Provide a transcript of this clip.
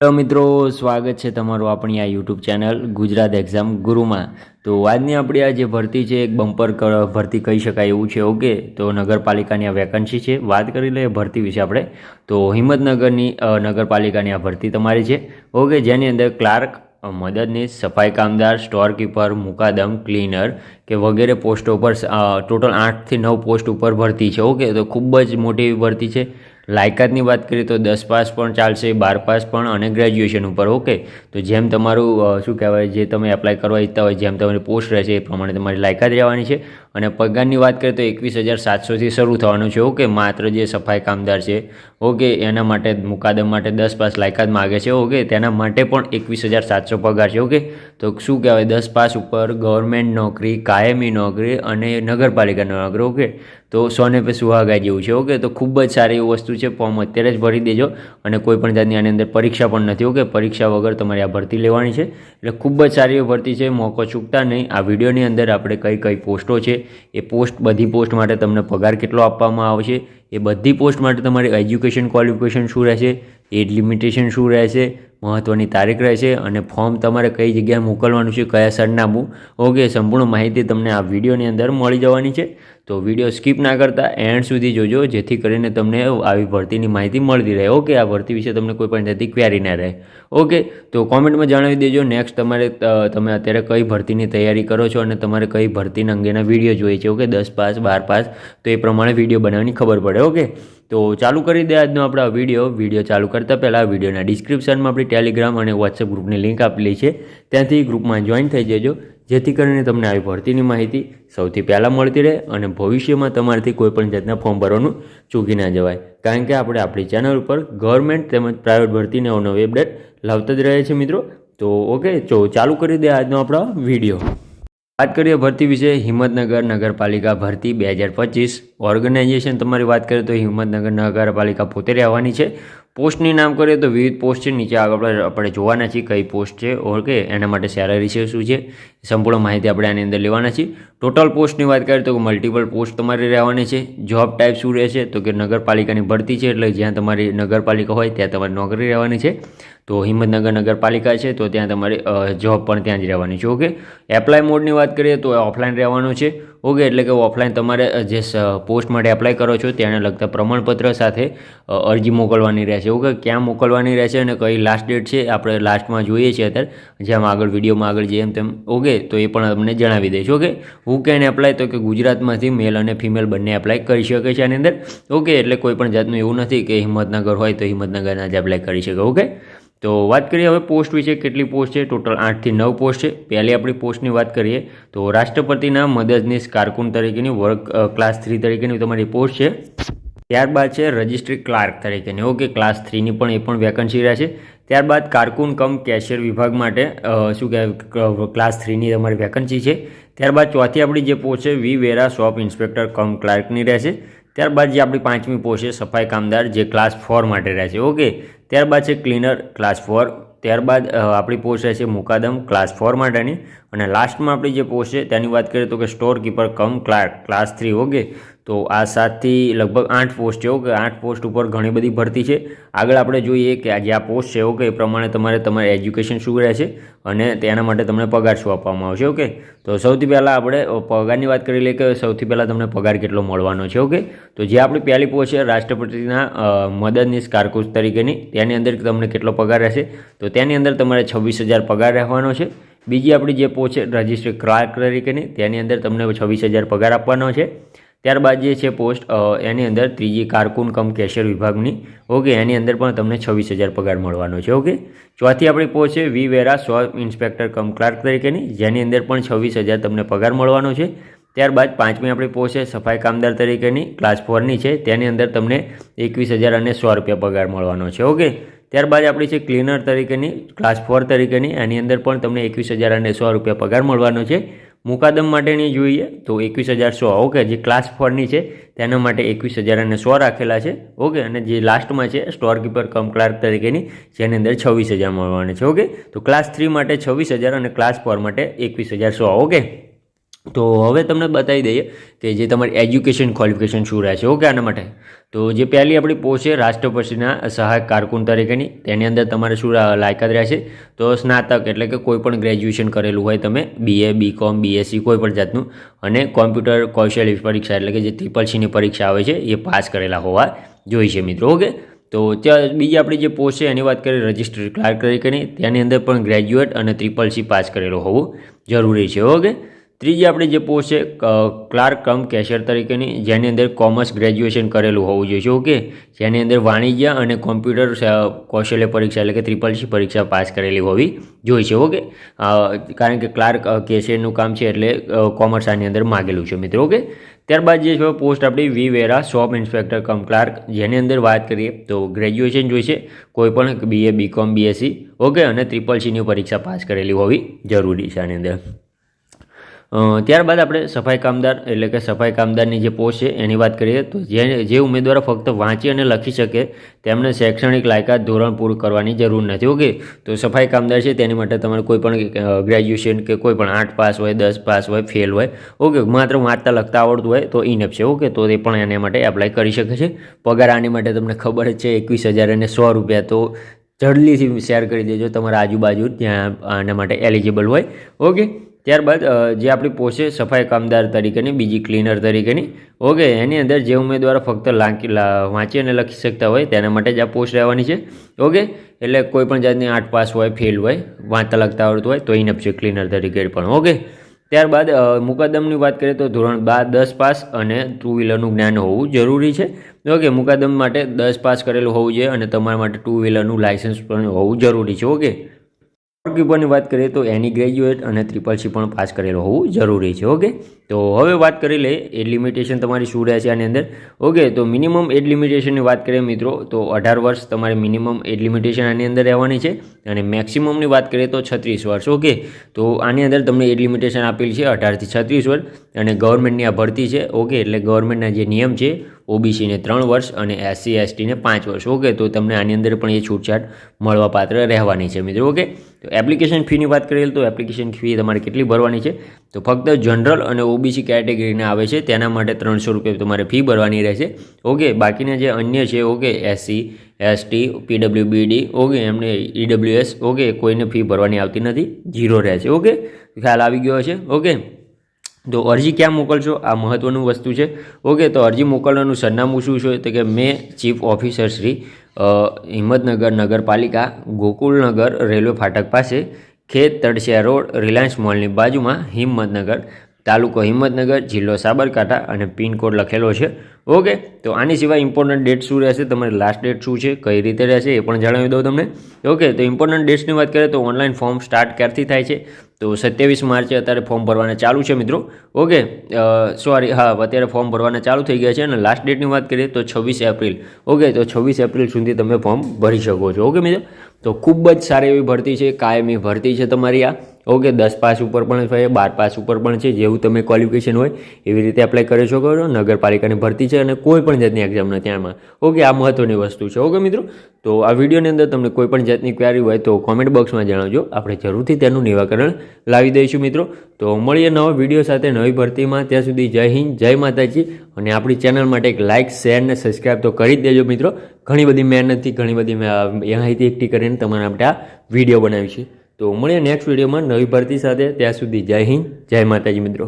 Hello મિત્રો, સ્વાગત છે તમારું આપણી આ યુટ્યુબ ચેનલ ગુજરાત એક્ઝામ ગુરુમાં. તો આજની આપણી આ જે ભરતી છે, એક બમ્પર ભરતી કહી શકાય એવું છે, ઓકે? તો નગરપાલિકાની આ વેકન્સી છે. વાત કરી લઈએ ભરતી વિશે આપણે. તો હિંમતનગરની નગરપાલિકાની આ ભરતી તમારી છે. ઓકે, જેની અંદર ક્લાર્ક મદદનીશ, સફાઈ કામદાર સ્ટોરકીપર મુકાદમ ક્લીનર કે વગેરે પોસ્ટો પર ટોટલ આઠથી નવ પોસ્ટ ઉપર ભરતી છે, ઓકે? તો ખૂબ જ મોટી ભરતી છે. લાયકાતની વાત કરીએ તો દસ પાસ પણ ચાલશે, બાર પાસ પણ અને ગ્રેજ્યુએશન ઉપર ઓકે તો જેમ તમારું શું કહેવાય, જે તમે એપ્લાય કરવા ઈચ્છતા હોય, જેમ તમારી પોસ્ટ રહેશે, એ પ્રમાણે તમારી લાયકાત રહેવાની છે. અને પગારની વાત કરીએ તો એકવીસ હજાર સાતસોથી શરૂ થવાનું છે, ઓકે, માત્ર જે સફાઈ કામદાર છે, ઓકે, એના માટે મુકાદમ માટે દસ પાસ લાયકાત માગે છે, ઓકે, તેના માટે પણ એકવીસ હજાર સાતસો પગાર છે, ઓકે. તો શું કહેવાય, દસ પાસ ઉપર ગવર્મેન્ટ નોકરી, કાયમી નોકરી અને નગરપાલિકાની નોકરી, ઓકે. તો સોને પે સુહાગા જેવું છે, ઓકે. તો ખૂબ જ સારી એવી વસ્તુ છે, ફોર્મ અત્યારે જ ભરી દેજો અને કોઈ પણ જાતની આની અંદર પરીક્ષા પણ નથી, ઓકે. પરીક્ષા વગર તમારે આ ભરતી લેવાની છે. એટલે ખૂબ જ સારી એવી ભરતી છે, મોકો ચૂકતા નહીં. આ વિડીયોની અંદર આપણે કઈ કઈ પોસ્ટો છે એ પોસ્ટ, બધી પોસ્ટ માટે તમને પગાર કેટલો આપવામાં આવશે, એ બધી પોસ્ટ માટે તમારી એજ્યુકેશન ક્વોલિફિકેશન શું રહેશે, એજ લિમિટેશન શું રહેશે મહત્ત્વની તારીખ રહેશે અને ફોર્મ તમારે કઈ જગ્યાએ મોકલવાનું છે, કયા સરનામું ઓકે, સંપૂર્ણ માહિતી તમને આ વિડીયોની અંદર મળી જવાની છે. તો વીડિયો સ્કીપ ના કરતા, એન્ડ સુધી જોજો, જેથી કરીને તમને આવી ભરતીની માહિતી મળતી રહે. ઓકે, આ ભરતી વિશે તમને કોઈ પણ જાતની ક્વેરી ના રહે. ઓકે, તો કોમેન્ટમાં જણાવી દેજો, નેક્સ્ટ તમારે તમે અત્યારે કઈ ભરતીની તૈયારી કરો છો અને તમારે કઈ ભરતીના અંગેના વીડિયો જોઈએ છે. ઓકે, દસ પાસ, બાર પાસ, તો એ પ્રમાણે વીડિયો બનાવવાની ખબર પડે. ઓકે તો ચાલુ કરી દે આજનો આપણો વીડિયો વીડિયો ચાલુ કરતાં પહેલાં વિડીયોના ડિસ્ક્રિપ્શનમાં આપણી ટેલિગ્રામ અને વોટ્સએપ ગ્રુપની લિંક આપેલી છે. ત્યાંથી ગ્રુપમાં જોઈન થઈ જજો. જેથી કરીને તમને આવી ભરતીની માહિતી સૌથી પહેલાં મળતી રહે અને ભવિષ્યમાં તમારાથી કોઈપણ જાતના ફોર્મ ભરવાનું ચૂકી ના જવાય. કારણ કે આપણે આપણી ચેનલ ઉપર ગવર્મેન્ટ તેમજ પ્રાઇવેટ ભરતીને અવનવી અપડેટ લાવતા જ રહે છે મિત્રો. તો ઓકે તો ચાલુ કરી દે આજનો આપણો વીડિયો વાત કરીએ ભરતી વિશે, હિંમતનગર નગરપાલિકા ભરતી બે હજાર પચીસ ઓર્ગેનાઇઝેશન તમારી વાત કરીએ તો હિંમતનગર નગરપાલિકા પોતે રહેવાની છે. પોસ્ટની નામ કરીએ તો વિવિધ પોસ્ટ છે, નીચે આગળ આપણે જોવાના છીએ કઈ પોસ્ટ છે ઓકે એના માટે સેલરી છે, શું છે, સંપૂર્ણ માહિતી આપણે આની અંદર લેવાના છીએ. ટોટલ પોસ્ટની વાત કરીએ તો મલ્ટિપલ પોસ્ટ તમારે રહેવાની છે. જોબ ટાઈપ શું રહેશે? તો કે નગરપાલિકાની ભરતી છે, એટલે જ્યાં તમારી નગરપાલિકા હોય ત્યાં તમારી નોકરી રહેવાની છે. તો હિંમતનગર નગરપાલિકા છે, તો ત્યાં તમારી જોબ પણ ત્યાં જ રહેવાની છે. ઓકે એપ્લાય મોડની વાત કરીએ તો ઓફલાઈન રહેવાનું છે. ઓકે એટલે કે ઓફલાઈન તમારે જે પોસ્ટ માટે એપ્લાય કરો છો તેને લગતા પ્રમાણપત્ર સાથે અરજી મોકલવાની રહેશે. ઓકે ક્યાં મોકલવાની રહેશે અને કઈ લાસ્ટ ડેટ છે, આપણે લાસ્ટમાં જોઈએ છીએ અત્યારે. જેમ આગળ વિડીયોમાં આગળ જેમ તેમ. ઓકે તો એ પણ તમને જણાવી દઈશ. ઓકે હુ કેન એપ્લાય તો કે ગુજરાતમાંથી મેલ અને ફિમેલ બંને એપ્લાય કરી શકે છે આની અંદર. ઓકે એટલે કોઈ પણ જાતનું એવું નથી કે હિંમતનગર હોય તો હિંમતનગરના જ એપ્લાય કરી શકે ઓકે તો વાત કરીએ હવે પોસ્ટ વિશે, કેટલી પોસ્ટ છે? ટોટલ આઠથી નવ પોસ્ટ છે. પહેલી આપણી પોસ્ટની વાત કરીએ, તો રાષ્ટ્રપતિના મદદનીશ કારકુન તરીકેની વર્ક ક્લાસ થ્રી તરીકેની તમારી પોસ્ટ છે. ત્યારબાદ છે રજિસ્ટ્રી ક્લાર્ક તરીકેની ઓકે ક્લાસ થ્રીની પણ એ પણ વેકન્સી રહેશે. ત્યારબાદ કારકુન કમ કેશિયર વિભાગ માટે શું કહેવાય ક્લાસ થ્રીની તમારી વેકન્સી છે. ત્યારબાદ ચોથી આપણી જે પોસ્ટ છે, વી વેરા શોપ ઇન્સ્પેક્ટર કમ ક્લાર્કની રહેશે. ત્યારબાદ જે આપણી પાંચમી પોસ્ટ છે, સફાઈ કામદાર જે ક્લાસ ફોર માટે રહેશે. ઓકે? ત્યારબાદ છે ક્લીનર ક્લાસ ફોર ત્યારબાદ આપણી પોસ્ટ રહેશે મુકાદમ ક્લાસ ફોર માટેની. અને લાસ્ટમાં આપણી જે પોસ્ટ છે, તેની વાત કરીએ તો કે store keeper cum clerk class three okay? તો આ સાતથી લગભગ આઠ પોસ્ટ છે ઓકે આઠ પોસ્ટ ઉપર ઘણી બધી ભરતી છે. આગળ આપણે જોઈએ કે આ જે આ પોસ્ટ છે ઓકે એ પ્રમાણે તમારે તમારે એજ્યુકેશન શું રહેશે અને તેના માટે તમને પગાર શું આપવામાં આવશે, ઓકે? તો સૌથી પહેલાં આપણે પગારની વાત કરી લઈએ કે સૌથી પહેલાં તમને પગાર કેટલો મળવાનો છે, ઓકે? તો જે આપણી પહેલી પોસ્ટ છે રાષ્ટ્રપતિના મદદનીશ કારકુસ તરીકેની, તેની અંદર તમને કેટલો પગાર રહેશે? તો તેની અંદર તમારે છવ્વીસ હજાર પગાર રહેવાનો છે. બીજી આપણી જે પોસ્ટ છે રજિસ્ટ્રી ક્લાર્ક તરીકેની, તેની અંદર તમને છવ્વીસ હજાર પગાર આપવાનો છે. ત્યારબાદ જે છે પોસ્ટ એની અંદર ત્રીજી કારકુન કમ કેશિયર વિભાગની, ઓકે, એની અંદર પણ તમને છવ્વીસ હજાર પગાર મળવાનો છે, ઓકે? ચોથી આપણી પોસ્ટ છે વી વેરા શોપ ઇન્સ્પેક્ટર કમ ક્લાર્ક તરીકેની, જેની અંદર પણ છવ્વીસ હજાર તમને પગાર મળવાનો છે. ત્યારબાદ પાંચમી આપણી પોસ્ટ છે સફાઈ કામદાર તરીકેની, ક્લાસ ફોરની છે, તેની અંદર તમને એકવીસ હજાર અને સો રૂપિયા પગાર મળવાનો છે, ઓકે? ત્યારબાદ આપણી છે ક્લીનર તરીકેની, ક્લાસ ફોર તરીકેની, એની અંદર પણ તમને એકવીસ હજાર અને સો રૂપિયા પગાર મળવાનો છે. મુકાદમ માટેની જોઈએ તો એકવીસ હજાર સો ઓકે, જે ક્લાસ ફોરની છે, તેના માટે એકવીસ હજાર અને સો રાખેલા છે, ઓકે, અને જે લાસ્ટમાં છે સ્ટોર કીપર કમ ક્લાર્ક તરીકેની, જેની અંદર છવ્વીસ હજાર મળવાની છે, ઓકે? તો ક્લાસ થ્રી માટે છવ્વીસ હજાર અને ક્લાસ ફોર માટે એકવીસ હજાર સો, ઓકે? તો હવે તમને બતાવી દઈએ કે જે તમારી એજ્યુકેશન ક્વોલિફિકેશન શું રહેશે, ઓકે, આના માટે? તો જે પહેલી આપણી પોસ્ટ છે, રાષ્ટ્રપતિના સહાયક કારકુન તરીકેની, તેની અંદર તમારે શું લાયકાત રહેશે? તો સ્નાતક એટલે કે કોઈ પણ ગ્રેજ્યુએશન કરેલું હોય તમે બીએ બીકોમ બીએસસી કોઈ પણ જાતનું, અને કોમ્પ્યુટર કૌશલ્ય પરીક્ષા એટલે કે જે ટ્રિપલ સીની પરીક્ષા આવે છે, એ પાસ કરેલા હોવા જોઈએ મિત્રો, ઓકે? તો ત્યાં બીજી આપણી જે પોસ્ટ છે, એની વાત કરીએ રજિસ્ટર્ડ ક્લાર્ક તરીકેની, તેની અંદર પણ ગ્રેજ્યુએટ અને ટ્રિપલ સી પાસ કરેલો હોવું જરૂરી છે, ઓકે? ત્રીજી આપણી જે પોસ્ટ છે ક્લાર્ક કમ કેશિયર તરીકેની, જેની અંદર કોમર્સ ગ્રેજ્યુએશન કરેલું હોવું જોઈએ. ઓકે જેની અંદર વાણિજ્ય અને કોમ્પ્યુટર કૌશલ્ય પરીક્ષા એટલે કે ત્રિપલ સી પરીક્ષા પાસ કરેલી હોવી જોઈએ છે ઓકે કારણ કે ક્લાર્ક કેશિયરનું કામ છે એટલે કોમર્સ આની અંદર માગેલું છે મિત્રો, ઓકે? ત્યારબાદ જે છે, પોસ્ટ આપણી વી વેરા શોપ ઇન્સ્પેક્ટર કમ ક્લાર્ક, જેની અંદર વાત કરીએ, તો ગ્રેજ્યુએશન જોઈશે, કોઈ પણ બીએ બીકોમ બીએસસી ઓકે? અને ત્રિપલ સીની પરીક્ષા પાસ કરેલી હોવી જરૂરી છે આની અંદર. ત્યારબાદ આપણે સફાઈ કામદાર, એટલે કે સફાઈ કામદારની જે પોસ્ટ છે, એની વાત કરીએ તો જે જે ઉમેદવારો ફક્ત વાંચી અને લખી શકે, તેમને શૈક્ષણિક લાયકાત ધોરણ પૂરું કરવાની જરૂર નથી, ઓકે? તો સફાઈ કામદાર છે, તેની માટે તમારે કોઈ પણ ગ્રેજ્યુએશન કે કોઈ પણ આઠ પાસ હોય, દસ પાસ હોય, ફેલ હોય, ઓકે? માત્ર વાંચતા, લખતા આવડતું હોય, તો ઇનફ છે, ઓકે? તો તે પણ એના માટે એપ્લાય કરી શકે છે. પગાર આની માટે તમને ખબર જ છે, એકવીસ હજાર અને સો રૂપિયા, તો જલ્દીથી શેર કરી દેજો, તમારા આજુબાજુ ત્યાં આના માટે એલિજિબલ હોય, ઓકે? ત્યારબાદ જે આપણી પોસ્ટ છે સફાઈ કામદાર તરીકેની, બીજી ક્લીનર તરીકેની, ઓકે, એની અંદર જે ઉમેદવારો ફક્ત વાંચી અને લખી શકતા હોય, તેના માટે જ આ પોસ્ટ રહેવાની છે, ઓકે? એટલે કોઈ પણ જાતની આઠ પાસ હોય, ફેલ હોય, વાંચતા લખતા આવડતું હોય તો ઇનફ છે ક્લીનર તરીકે પણ, ઓકે? ત્યારબાદ મુકદ્દમની વાત કરીએ તો ધોરણ બાર દસ પાસ અને ટુ વ્હીલરનું જ્ઞાન હોવું જરૂરી છે, ઓકે? મુકદ્દમ માટે દસ પાસ કરેલું હોવું જોઈએ અને તમારા માટે ટુ વ્હીલરનું લાઇસન્સ પણ હોવું જરૂરી છે, ઓકે? ગોલકીપરની વાત કરીએ તો એની ગ્રેજ્યુએટ અને ટ્રિપલ સી પણ પાસ કરેલું હોવું જરૂરી છે ઓકે તો હવે વાત કરી લઈએ એજ લિમિટેશન તમારી શું રહે છે આની અંદર? ઓકે તો મિનિમમ એજ લિમિટેશનની વાત કરીએ મિત્રો, તો અઢાર વર્ષ તમારે મિનિમમ એજ લિમિટેશન આની અંદર રહેવાની છે અને મેક્સિમમની વાત કરીએ તો છત્રીસ વર્ષ ઓકે તો આની અંદર તમને એજ લિમિટેશન આપેલી છે અઢારથી છત્રીસ વર્ષ અને ગવર્મેન્ટની આ ભરતી છે ઓકે એટલે ગવર્મેન્ટના જે નિયમ છે ઓબીસીને ત્રણ વર્ષ અને એસસી એસટીને પાંચ વર્ષ ઓકે તો તમને આની અંદર પણ એ છૂટછાટ મળવાપાત્ર રહેવાની છે, મિત્રો ઓકે તો એપ્લિકેશન ફીની વાત કરીએ તો એપ્લિકેશન ફી તમારે કેટલી ભરવાની છે? તો ફક્ત જનરલ અને ઓબીસી કેટેગરીના આવે છે, તેના માટે ત્રણસો રૂપિયા તમારે ફી ભરવાની રહેશે. ઓકે, બાકીના જે અન્ય છે, ઓકે એસસી એસટી પીડબ્લ્યુબીડી ઓકે, એમને ઈડબ્લ્યુએસ ઓકે, કોઈને ફી ભરવાની આવતી નથી ઝીરો રહેશે, ઓકે? ખ્યાલ આવી ગયો છે ઓકે? તો અરજી ક્યાં મોકલશો? આ મહત્ત્વનું વસ્તુ છે. ઓકે, તો અરજી મોકલવાનું સરનામું શું છે? તો કે મેં ચીફ ઓફિસર શ્રી હિંમતનગર નગરપાલિકા ગોકુળનગર રેલવે ફાટક પાસે ખેત તળસિયા રોડ રિલાયન્સ મોલની બાજુમાં હિંમતનગર તાલુકો હિંમતનગર, જિલ્લો સાબરકાંઠા અને પિનકોડ લખેલો છે. ઓકે, તો આની સિવાય ઇમ્પોર્ટન્ટ ડેટ શું રહેશે? તમારી લાસ્ટ ડેટ શું છે? કઈ રીતે રહેશે? એ પણ જણાવી દઉં તમને. ઓકે, તો ઇમ્પોર્ટન્ટ ડેટ્સની વાત કરીએ તો ઓનલાઈન ફોર્મ સ્ટાર્ટ ક્યારથી થાય છે? તો સત્યાવીસ માર્ચે અત્યારે ફોર્મ ભરવાના ચાલુ છે મિત્રો. ઓકે સોરી હા, અત્યારે ફોર્મ ભરવાના ચાલુ થઈ ગયા છે અને લાસ્ટ ડેટની વાત કરીએ તો છવ્વીસ એપ્રિલ. ઓકે, તો છવ્વીસ એપ્રિલ સુધી તમે ફોર્મ ભરી શકો છો. ઓકે, મિત્રો? તો ખૂબ જ સારી એવી ભરતી છે, કાયમી ભરતી છે તમારી આ. ઓકે, દસ પાસ ઉપર પણ છે, બાર પાસ ઉપર પણ છે, જેવું તમે ક્વોલિફિકેશન હોય, એવી રીતે એપ્લાય કરી શકો છો. નગરપાલિકાની ભરતી છે અને કોઈ પણ જાતની એક્ઝામ નથી આમાં. ઓકે, આ મહત્ત્વની વસ્તુ છે. ઓકે, મિત્રો? તો આ વિડીયોની અંદર તમને કોઈ પણ જાતની ક્વેરી હોય તો કોમેન્ટ બોક્સમાં જણાવજો. આપણે જરૂરથી તેનું નિરાકરણ લાવી દઈશું, મિત્રો. તો મળીએ નવા વીડિયો સાથે નવી ભરતીમાં. ત્યાં સુધી જય હિન્દ, જય માતાજી. અને આપણી ચેનલ માટે એક લાઇક શેર ને સબસ્ક્રાઈબ તો કરી જ દેજો, મિત્રો. ઘણી બધી મહેનતથી, ઘણી બધી માહિતી એકઠી કરીને તમારા માટે આ વીડિયો બનાવી છે. તો મળીએ નેક્સ્ટ વિડીયોમાં નવી ભરતી સાથે. ત્યાં સુધી જય હિન્દ જય માતાજી મિત્રો.